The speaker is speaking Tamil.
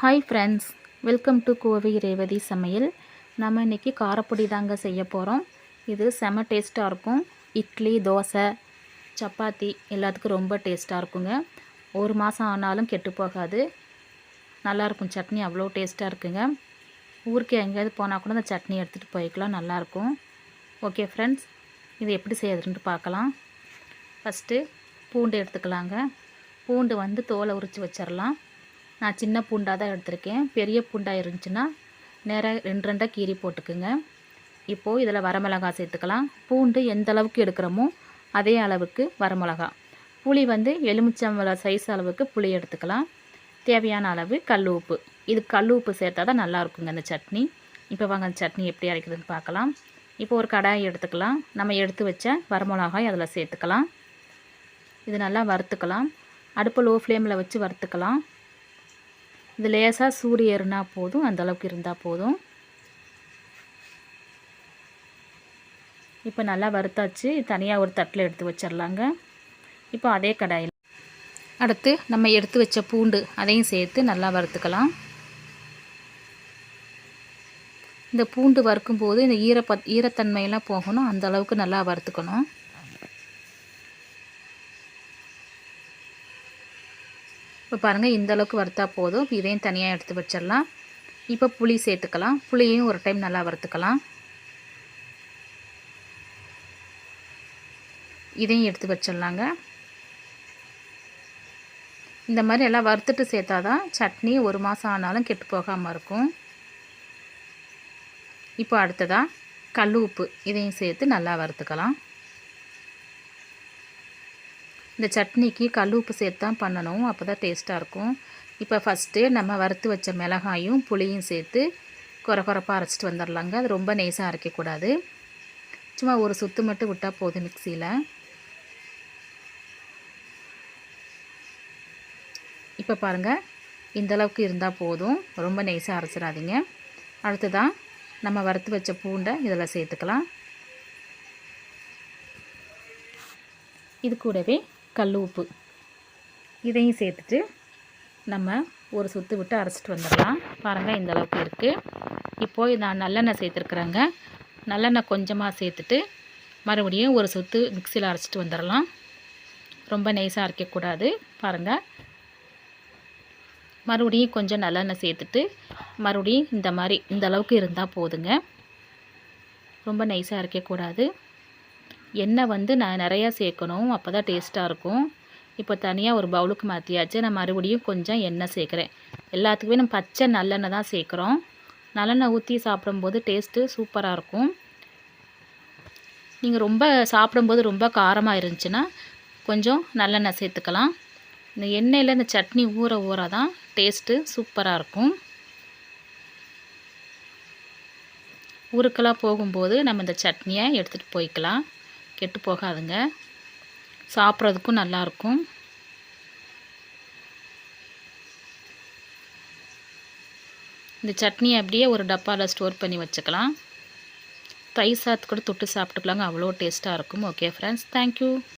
Hi friends welcome to Kovai Revathi சமையல் நம்ம இன்றைக்கி காரப்பொடி தாங்க செய்ய போகிறோம் இது செம டேஸ்ட்டாக இருக்கும். இட்லி தோசை சப்பாத்தி எல்லாத்துக்கும் ரொம்ப டேஸ்ட்டாக இருக்குங்க. ஒரு மாதம் ஆனாலும் கெட்டு போகாது. நல்லாயிருக்கும். சட்னி அவ்வளோ டேஸ்ட்டாக இருக்குங்க. ஊருக்கு எங்கேயாவது போனால் கூட அந்த சட்னி எடுத்துகிட்டு போய்க்கலாம். நல்லாயிருக்கும். ஓகே ஃப்ரெண்ட்ஸ் இது எப்படி செய்யறதுன்ட்டு பார்க்கலாம். ஃபஸ்ட்டு பூண்டு எடுத்துக்கலாங்க. பூண்டு வந்து தோலை உரித்து வச்சிடலாம் நான் சின்ன பூண்டாக தான் எடுத்திருக்கேன். பெரிய பூண்டாக இருந்துச்சுன்னா நேராக ரெண்டு ரெண்டாக கீரி போட்டுக்குங்க. இப்போது இதில் வரமிளகா சேர்த்துக்கலாம். பூண்டு எந்த அளவுக்கு எடுக்கிறோமோ அதே அளவுக்கு வரமிளகா. புளி வந்து எலுமிச்சம்பழ சைஸ் அளவுக்கு புளி எடுத்துக்கலாம். தேவையான அளவு கல் உப்பு. இது கல் உப்பு சேர்த்தா தான் நல்லா இருக்குங்க அந்த சட்னி. இப்போ வாங்க அந்த சட்னி எப்படி அரைக்கிறதுன்னு பார்க்கலாம். இப்போ ஒரு கடாய் எடுத்துக்கலாம். நம்ம எடுத்து வச்ச வரமிளகாய் அதில் சேர்த்துக்கலாம். இது நல்லா வறுத்துக்கலாம். அடுப்பு லோ ஃப்ளேமில் வச்சு வறுத்துக்கலாம். இது லேசாக சூடு ஏறுனா போதும் அந்தளவுக்கு இருந்தால் போதும். இப்போ நல்லா வறுத்தாச்சு தனியாக ஒரு தட்டில் எடுத்து வச்சிடலாங்க இப்போ அதே கடாயில். அடுத்து நம்ம எடுத்து வச்ச பூண்டு அதையும் சேர்த்து நல்லா வறுத்துக்கலாம். இந்த பூண்டு வறுக்கும்போது இந்த ஈரப்பத் ஈரத்தன்மையெல்லாம் போகணும் அந்த அளவுக்கு நல்லா வறுத்துக்கணும். இப்போ பாருங்கள் இந்த அளவுக்கு வறுத்தா போதும். இதையும் தனியாக எடுத்து வச்சிடலாம். இப்போ புளி சேர்த்துக்கலாம். புளியையும் ஒரு டைம் நல்லா வறுத்துக்கலாம். இதையும் எடுத்து வச்சிடலாங்க. இந்த மாதிரி எல்லாம் வறுத்துட்டு சேர்த்தா தான் சட்னி ஒரு மாதம் ஆனாலும் கெட்டு போகாமல் இருக்கும். இப்போ அடுத்ததாக கல் உப்பு இதையும் சேர்த்து நல்லா வறுத்துக்கலாம். இந்த சட்னிக்கு கல் உப்பு சேர்த்து தான் பண்ணணும். அப்போ தான் டேஸ்ட்டாக இருக்கும். இப்போ ஃபஸ்ட்டு நம்ம வறுத்து வச்ச மிளகாயும் புளியும் சேர்த்து குறை குறைப்பாக அரைச்சிட்டு வந்துடலாங்க அது ரொம்ப நெய்ஸாக அரைக்கக்கூடாது. சும்மா ஒரு சுத்து மட்டும் விட்டால் போதும் மிக்சியில். இப்போ பாருங்கள் இந்தளவுக்கு இருந்தால் போதும். ரொம்ப நெய்ஸாக அரைச்சிடாதீங்க. அடுத்ததான் நம்ம வறுத்து வச்ச பூண்டை இதில் சேர்த்துக்கலாம். இது கூடவே கல் உப்பு இதையும் சேர்த்துட்டு நம்ம ஒரு சுற்று விட்டு அரைச்சிட்டு வந்துடலாம். பாருங்கள் இந்த அளவுக்கு இருக்குது இப்போது நான் நல்லெண்ணெய் சேர்த்துருக்குறேங்க. நல்லெண்ணெய் கொஞ்சமாக சேர்த்துட்டு மறுபடியும் ஒரு சுற்று மிக்சியில் அரைச்சிட்டு வந்துடலாம். ரொம்ப நைஸாக அரைக்கக்கூடாது பாருங்கள் மறுபடியும் கொஞ்சம் நல்லெண்ணெய் சேர்த்துட்டு மறுபடியும் இந்த மாதிரி இந்த அளவுக்கு இருந்தால் போதுங்க. ரொம்ப நைஸாக அரைக்கக்கூடாது எண்ணெய் வந்து நான் நிறையா சேர்க்கணும். அப்போ தான் டேஸ்ட்டாக இருக்கும். இப்போ தனியாக ஒரு பவுலுக்கு மாற்றியாச்சு நான் மறுபடியும் கொஞ்சம் எண்ணெய் சேர்க்குறேன். எல்லாத்துக்குமே நம்ம பச்சை நல்லெண்ணெய் தான் சேர்க்குறோம். நல்லெண்ணெய் ஊற்றி சாப்பிடும்போது டேஸ்ட்டு சூப்பராக இருக்கும். நீங்கள் ரொம்ப சாப்பிடும்போது ரொம்ப காரமாக இருந்துச்சுன்னா கொஞ்சம் நல்லெண்ணெய் சேர்த்துக்கலாம். இந்த எண்ணெயில் இந்த சட்னி ஊற ஊற தான் டேஸ்ட்டு சூப்பராக இருக்கும். ஊருக்கெல்லாம் போகும்போது நம்ம இந்த சட்னியை எடுத்துகிட்டு போய்க்கலாம். கெட்டு போகாதுங்க. சாப்பிட்றதுக்கும் நல்லாயிருக்கும் இந்த சட்னி அப்படியே ஒரு டப்பாவில் ஸ்டோர் பண்ணி வச்சுக்கலாம். தயிர் சாத்து கூட தொட்டு சாப்பிட்டுக்கலாங்க. அவ்வளோ டேஸ்ட்டாக இருக்கும். Okay friends thank you